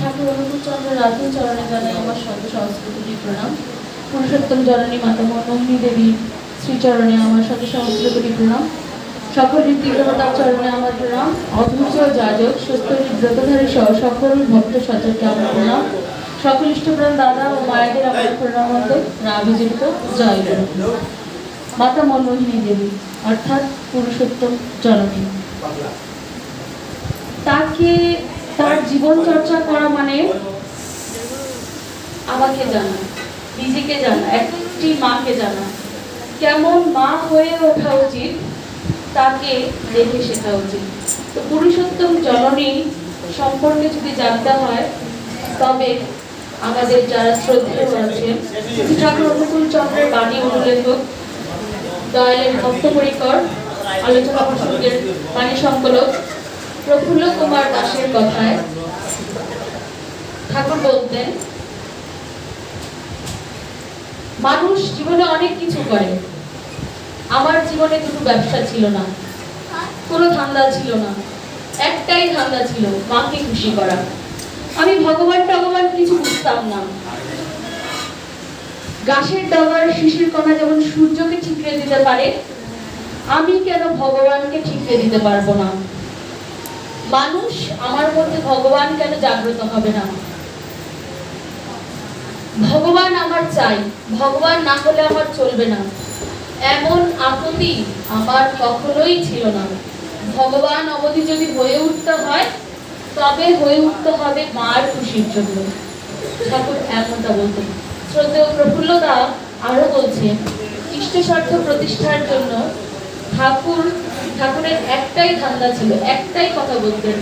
ঠাকুর অনুকূলচন্দ্র রাধুর চরণে জানাই আমার সন্ত সংস্কৃতি প্রণাম। পুরুষোত্তম জননী মাতা মনোমণি দেবীর শ্রীচরণে আমার সন্ত সংস্কৃতি প্রণাম। সকল ঋতিগ্রহতার চরণে আমার প্রণাম। অধৈর্য যাজক সুস্থরী ব্রতধারী সহ সকল ভক্ত সচরকে আমার প্রণাম। সকল ইষ্টপ্রাণ দাদা ও মায়েদের আমার প্রণাম মতো রাবিজিত জয় মাতা মনমোহিনী দেবী অর্থাৎ পুরুষোত্তম জননী তাকে তার জীবন চর্চা করা মানে আমাকে জানা, নিজেকে জানা, একটি মাকে জানা। কেমন মা হয়ে ওঠা উচিত, তাকে দেখে শেখা উচিত। তো পুরুষোত্তম জননী সম্পর্কে যদি জানতে হয়, তবে আমাদের যারা শ্রদ্ধেয় আছেন ঠাকুর অনুকূল চন্দ্রের বাণী অনুলেখক দয়ালের ভক্ত পরিকর, আলোচনা প্রসঙ্গের বাণী সংকলক প্রফুল্ল কুমার দাসের কথায় ঠাকুর বলতেন, মানুষ জীবনে অনেক কিছু করে। আমার জীবনে দুটো ব্যবসা ছিল না, কোনো ধান্দা ছিল না। একটাই ধান্দা ছিল, মাকে খুশি করা। আমি ভগবান টগবান কিছু বুঝতাম না। গাছের ডগার শিশির কণা যেমন সূর্যকে ঠিকরে দিতে পারে, আমি কেন ভগবানকে ঠিকরে দিতে পারব না? মানুষ আমার মধ্যে ভগবান কেন জাগ্রত হবে না? ভগবান আমার চাই, ভগবান না হলে আমার চলবে না। এমন আপত্তি আমার কখনোই ছিল না। ভগবান অবধি যদি হয়ে উঠতে হয়, তবে হয়ে উঠতে হবে মার খুশির জন্য। ঠাকুর এমনটা বলতেন। শ্রদ্ধেয় প্রফুল্লদা আরও বলছেন ইষ্ট স্বার্থ প্রতিষ্ঠার জন্য ঠাকুর ঠাকুরের একটাই ধান্দা ছিল, একটাই কথা বলতেন।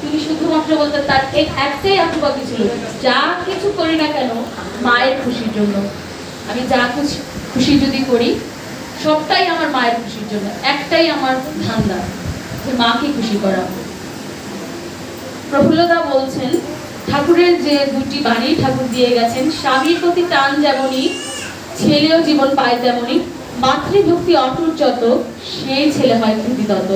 তিনি শুধুমাত্র বলতেন, তার এক- একটাই আত্মবাকি ছিল। যা কিছু করি না কেন, মায়ের খুশির জন্য। আমি যা খুশি খুশি যদি করি, সবটাই আমার মায়ের খুশির জন্য, একটাই আমার ধান্দা। যে মাকে খুশি করা। প্রফুল্লদা বলছেন, ঠাকুরের যে দুটি বাণী ঠাকুর দিয়ে গেছেন, স্বামীর প্রতি টান যেমনই, ছেলেও জীবন পায় তেমনই মাতৃভক্তি অটুট যত সেই ছেলে হয় কৃতি তত।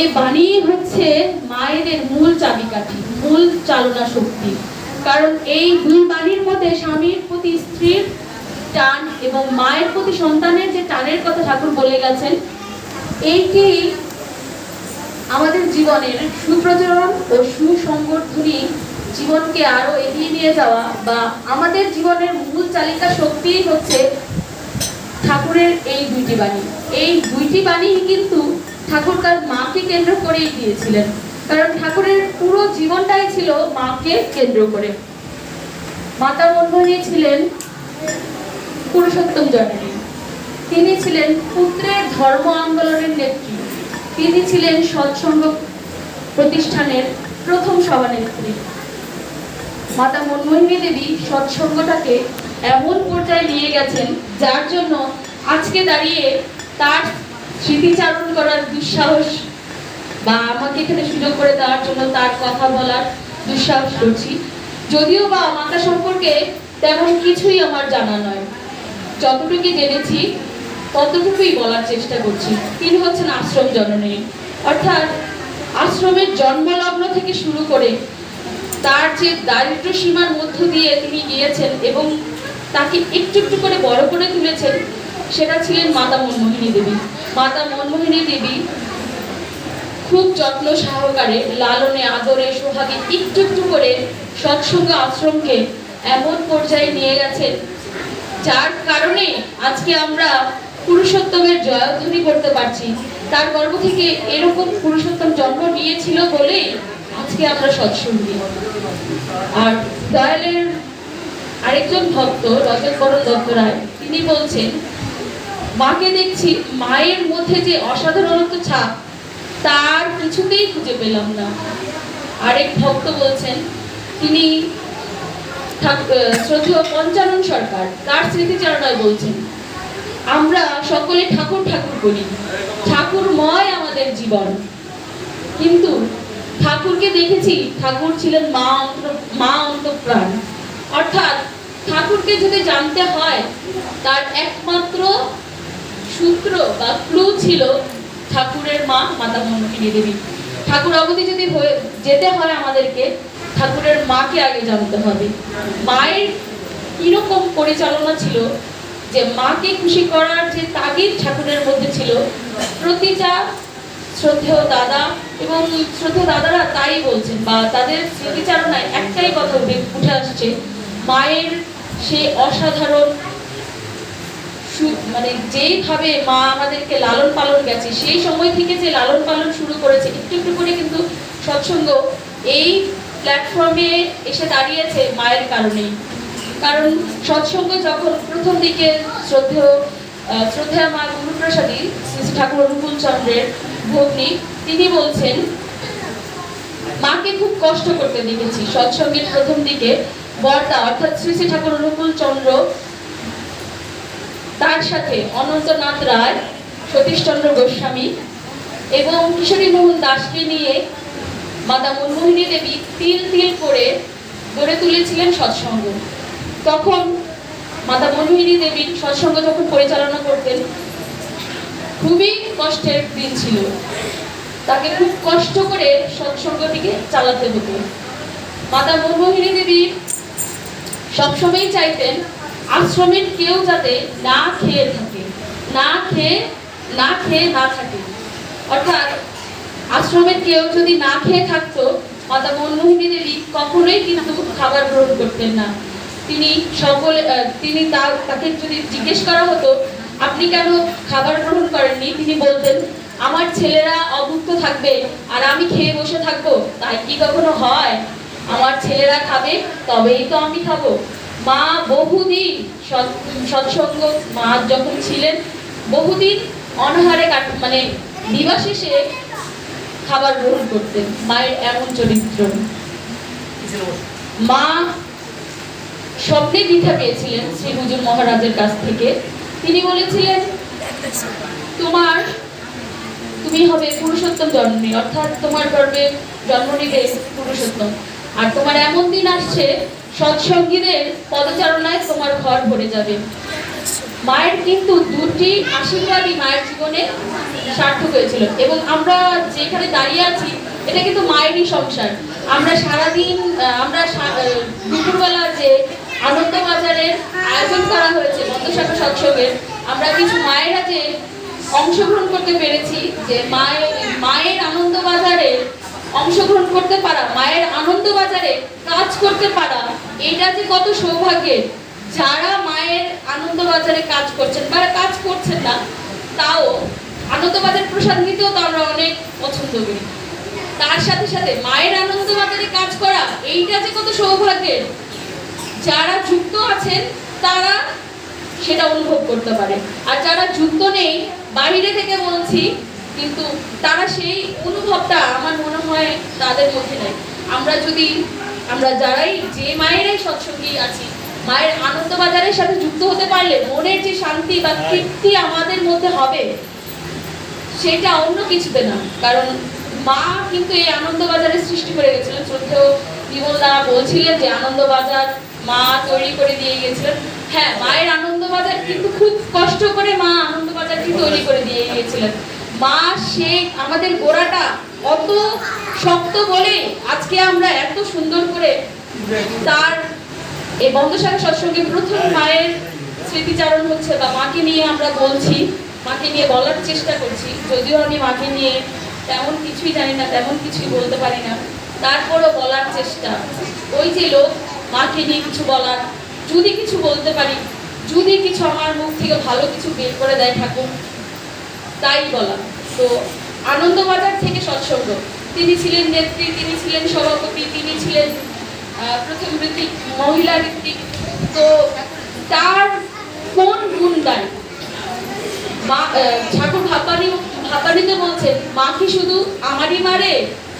এই বাণী হচ্ছে মায়েদের মূল চাবিকাঠি, মূল চালনা শক্তি। কারণ এই দুই বাণীর মধ্যে স্বামীর প্রতি স্ত্রীর টান এবং মায়ের প্রতি সন্তানের যে টানের কথা ঠাকুর বলে গেছেন, এইটি আমাদের জীবনের সুপ্রচলন ও সুসংগঠনী জীবনকে আরও এগিয়ে নিয়ে যাওয়া বা আমাদের জীবনের মূল চালিকা শক্তিই হচ্ছে ঠাকুরের এই দুইটি বাণী। এই দুইটি বাণী কিন্তু ঠাকুর তার মাকে কেন্দ্র করেই দিয়েছিলেন। কারণ ঠাকুরের পুরো জীবনটাই ছিল মাকে কেন্দ্র করে। মাতা মনমোহিনী ছিলেন পুরুষোত্তম জননী। তিনি ছিলেন পুত্রের ধর্ম আন্দোলনের নেত্রী। তিনি ছিলেন সৎসঙ্গ প্রতিষ্ঠানের প্রথম সভানেত্রী। মাতা মনমোহিনী দেবী সৎসঙ্গটাকে এমন পর্যায়ে নিয়ে গেছেন যার জন্য আজকে দাঁড়িয়ে তার স্মৃতিচারণ করার দুঃসাহস বা আমাকে এখানে সুযোগ করে দেওয়ার জন্য তার কথা বলার দুঃসাহস করছি। যদিও বা মাতা সম্পর্কে তেমন কিছুই আমার জানা নয়। যতটুকু জেনেছি, ততটুকুই বলার চেষ্টা করছি। তিনি হচ্ছেন আশ্রম জননী। অর্থাৎ আশ্রমের জন্মলগ্ন থেকে শুরু করে তার যে দারিদ্র সীমার মধ্য দিয়ে তিনি গিয়েছেন এবং তাকে একটু একটু করে বড় করে তুলেছেন, সেটা ছিলেন মাতা মনমোহিনী দেবী। মাতা মনমোহিনী দেবী খুব যত্ন সহকারে, লালনে, আদরে, সোহাগে একটু একটু করে সৎসঙ্গ আশ্রমকে এমন পর্যায়ে নিয়ে গেছেন, যার কারণে আজকে আমরা পুরুষোত্তমের জয়ধ্বনি করতে পারছি। তার গর্ভ থেকে এরকম পুরুষোত্তম জন্ম নিয়েছিল বলেই আজকে আমরা সৎসঙ্গী। আর দয়ালের আরেকজন ভক্ত বরণ দত্ত রায়, তিনি বলছেন, মাকে দেখছি মায়ের মধ্যে যে অসাধারণত ছাপ, তার কিছুতেই খুঁজে পেলাম না। আরেক ভক্ত বলছেন, তিনি শ্রদ্ধেয় পঞ্চানন সরকার, তার স্মৃতিচারণায় বলছেন, আমরা সকলে ঠাকুর ঠাকুর করি, ঠাকুরময় আমাদের জীবন। কিন্তু ঠাকুরকে দেখেছি, ঠাকুর ছিলেন মা অন্ত মা অন্তপ্রাণ। অর্থাৎ ঠাকুরকে যদি জানতে হয়, তার একমাত্র সূত্র বা ক্লু ছিল ঠাকুরের মা মাতা মনোকিনী দেবী। ঠাকুর অবধি যদি যেতে হয় আমাদেরকে, ঠাকুরের মাকে আগে জানতে হবে। মায়ের কীরকম পরিচালনা ছিল, যে মাকে খুশি করার যে তাগিদ ঠাকুরের মধ্যে ছিল, প্রতিটা শ্রদ্ধেয় দাদা এবং শ্রদ্ধেয় দাদারা তাই বলছেন বা তাদের স্মৃতিচারণায় একটাই কথা উঠে আসছে, মায়ের সে অসাধারণ মানে যেইভাবে মা আমাদেরকে লালন পালন গেছে, সেই সময় থেকে যে লালন পালন শুরু করেছে, একটু একটু করে কিন্তু সৎসঙ্গ এই প্ল্যাটফর্মে এসে দাঁড়িয়েছে মায়ের কারণেই। কারণ সৎসঙ্গ যখন প্রথম দিকে শ্রদ্ধেয় শ্রদ্ধেয় মা গুরুপ্রসাদী শ্রী ঠাকুর অনুকূল চন্দ্রের ভগ্নী, তিনি বলছেন, মাকে খুব কষ্ট করতে দেখেছি। সৎসঙ্গের প্রথম দিকে বর্দা অর্থাৎ শ্রী শ্রী ঠাকুর অনুকূল চন্দ্র, তার সাথে অনন্তনাথ রায়, সতীশচন্দ্র গোস্বামী এবং কিশোরী মোহন দাসকে নিয়ে মাতা মনমোহিনী দেবী তিল তিল করে গড়ে তুলেছিলেন সৎসঙ্গ। তখন মাতা মনমোহিনী দেবীর সৎসঙ্গ যখন পরিচালনা করতেন, খুবই কষ্টের দিন ছিল। তাকে খুব কষ্ট করে সৎসঙ্গটিকে চালাতে হতো। মাতা মনমোহিনী দেবী সবসময় চাইতেন আশ্রমের কেউ যাতে না খেয়ে থাকে, না খেয়ে না খেয়ে না থাকে। অর্থাৎ আশ্রমের কেউ যদি না খেয়ে থাকতো, মাতা মনমোহিনী দেবী কখনোই কিন্তু খাবার গ্রহণ করতেন না। তিনি সকলে তিনি তা- তাকে যদি জিজ্ঞেস করা হতো, আপনি কেন খাবার গ্রহণ করেননি? তিনি বলতেন, আমার ছেলেরা অভুক্ত থাকবে আর আমি খেয়ে বসে থাকব। তাই কি কখনো হয়? আমার ছেলেরা খাবে, তবেই তো আমি খাব। মা বহুদিন সৎসঙ্গ, মা যখন ছিলেন, বহুদিন অনাহারে কাট মানে দিবা শেষে খাবার গ্রহণ করতেন, মায়ের এমন চরিত্র। মা স্বপ্নে দীক্ষা পেয়েছিলেন শ্রী হুজুর মহারাজের কাছ থেকে। তিনি বলেছিলেন, তোমার, তুমি হবে পুরুষোত্তম জন্মে অর্থাৎ তোমার গর্বে জন্ম নিবে পুরুষোত্তম। আর তোমার এমন দিন আসছে, সৎসঙ্গীদের পদচারণায় তোমার ঘর ভরে যাবে। মায়ের কিন্তু দুটি আশীর্বাদই মায়ের জীবনে সার্থক হয়েছিল। এবং আমরা যেখানে দাঁড়িয়ে আছি, এটা কিন্তু মায়েরই সংসার। আমরা সারাদিন আমরা দুপুরবেলা যে আনন্দবাজারের আয়োজন করা হয়েছে বন্ধুশাখা সৎসঙ্গের, আমরা কিছু মায়েরা যে অংশগ্রহণ করতে পেরেছি, যে মায়ের মায়ের আনন্দবাজারে অংশগ্রহণ করতে পারা, মায়ের আনন্দবাজারে কাজ করতে পারা, এটা যে কত সৌভাগ্যের। যারা মায়ের আনন্দবাজারে কাজ করছেন বা কাজ করছেন না, তাও আনন্দবাজার প্রসাদ নিতেও তো আমরা অনেক পছন্দ করি। তার সাথে সাথে মায়ের আনন্দবাজারে কাজ করা, এইটা যে কত সৌভাগ্যের। যারা যুক্ত আছেন, তারা সেটা অনুভব করতে পারে। আর যারা যুক্ত নেই, বাইরে থেকে বলছি কিন্তু তারা সেই অনুভবটা আমার মনে হয় তাদের মধ্যে নেই। আমরা যদি আমরা যারাই যে মায়েরাই সৎসঙ্গী আছি মায়ের আনন্দবাজারের সাথে যুক্ত হতে পারলে মনের যে শান্তি বা তৃপ্তি আমাদের মধ্যে হবে সেটা অন্য কিছুতে না। কারণ মা কিন্তু এই আনন্দবাজারের সৃষ্টি করে গেছিলেন। শ্রদ্ধেয় বিমলদা বলছিলেন যে আনন্দবাজার মা তৈরি করে দিয়ে গেছিলেন। হ্যাঁ মায়ের আনন্দবাজার কিন্তু খুব কষ্ট করে মা আনন্দবাজারটি তৈরি করে দিয়ে গিয়েছিলেন মা, সে আমাদের গোড়াটা অত শক্ত বলে আজকে আমরা এত সুন্দর করে তার এই বন্ধুসাগর সৎসঙ্গে প্রথম মায়ের স্মৃতিচারণ হচ্ছে বা মাকে নিয়ে আমরা বলছি, মাকে নিয়ে বলার চেষ্টা করছি। যদিও আমি মাকে নিয়ে তেমন কিছুই জানি না, তেমন কিছুই বলতে পারি না। তারপরও বলার চেষ্টা। ওই যে লোক, মাকে নিয়ে কিছু বলার, যদি কিছু বলতে পারি, যদি কিছু আমার মুখ থেকে ভালো কিছু বের করে দেয় ঠাকুর তাই বলা। তো আনন্দবাজার থেকে সৎসঙ্গ। তিনি ছিলেন নেত্রী, তিনি ছিলেন সভাপতি, তিনি ছিলেন প্রথম ঋত্বিক, মহিলা ঋত্বিক। তো তার কোন গুণ মা ঠাকুর ভাপানি, ভাপানিতে বলছেন, মা কি শুধু আমারই মারে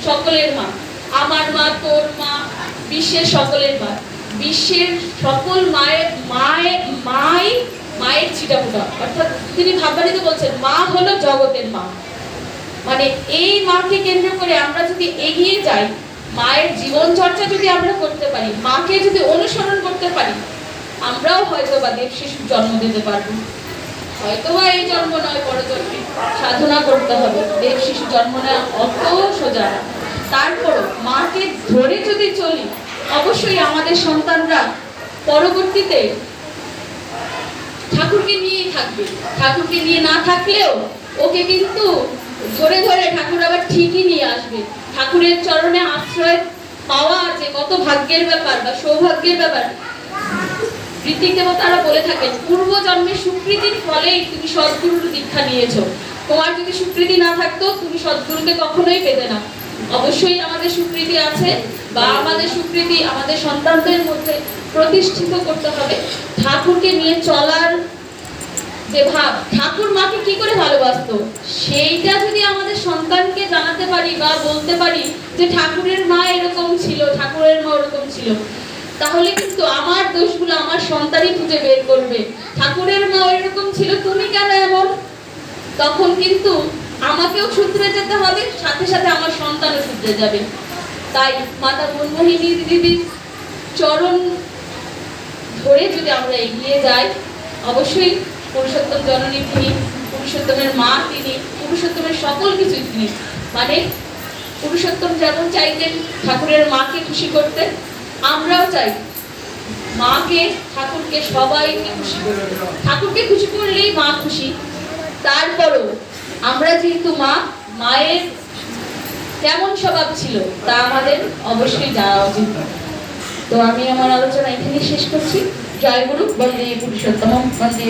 সকলের মা। আমার মা, তোর মা, বিশ্বের সকলের মা। বিশ্বের সকল মায়ের মায়ের মাই মায়ের ছিটাফোটা অর্থাৎ তিনি ভাববানিতে বলছেন, মা হলো জগতের মা। মানে এই মাকে কেন্দ্র করে আমরা যদি এগিয়ে যাই, মায়ের জীবন চর্চা যদি আমরা করতে পারি, মাকে যদি অনুসরণ করতে পারি, আমরাও হয়তো বা দেব শিশুর জন্ম দিতে পারব। হয়তো বা এই জন্ম নয়, পরজন্মে। সাধনা করতে হবে। দেব শিশু জন্ম নেওয়া অত সোজা। না। তারপর মাকে ধরে যদি চলি, অবশ্যই আমাদের সন্তানরা পরবর্তীতে ঠাকুরকে নিয়েই থাকবে। ঠাকুরকে নিয়ে না থাকলেও ওকে কিন্তু ধরে ধরে ঠাকুর আবার ঠিকই নিয়ে আসবে। ঠাকুরের চরণে আশ্রয় পাওয়া আছে, কত ভাগ্যের ব্যাপার বা সৌভাগ্যের ব্যাপার। দেবতারা বলে থাকেন পূর্ব জন্মের সুকৃতির ফলেই তুমি সদ্গুরুর দীক্ষা নিয়েছো। তোমার যদি সুকৃতি না থাকতো, তুমি সদ্গুরুকে কখনোই পেতে না। অবশ্যই আমাদের সুকৃতি আছে বা আমাদের সুকৃতি আমাদের সন্তানদের মধ্যে প্রতিষ্ঠিত করতে হবে। ঠাকুরকে নিয়ে চলার যে ভাব, ঠাকুর মাকে কি করে ভালোবাসতো? সেইটা যদি আমাদের সন্তানকে জানাতে পারি বা বলতে পারি যে ঠাকুরের মা এরকম ছিল, ঠাকুরের মা ওরকম ছিল, তাহলে কিন্তু আমার দোষগুলো আমার সন্তানই খুঁজে বের করবে। ঠাকুরের মা এরকম ছিল, তুমি কেন এমন? তখন কিন্তু আমাকেও শুধরে যেতে হবে, সাথে সাথে আমার সন্তানও শুধরে যাবে। তাই মাতা মনমোহিনী দিদির চরণ ধরে যদি আমরা এগিয়ে যাই, অবশ্যই পুরুষোত্তম জননী তিনি, পুরুষোত্তমের মা তিনি, পুরুষোত্তমের সকল কিছু তিনি। মানে পুরুষোত্তম যেমন চাইতেন ঠাকুরের মাকে খুশি করতে, আমরাও চাই মাকে, ঠাকুরকে সবাইকে খুশি করতে। ঠাকুরকে খুশি করলেই মা খুশি, তারপরও আমরা যেহেতু মা, মায়ের কেমন স্বভাব ছিল, তা আমাদের অবশ্যই জানা উচিত তো আমি আমার আলোচনা এখানেই শেষ করছি জয় গুরু বন্দে পুরুষোত্তম বন্দে।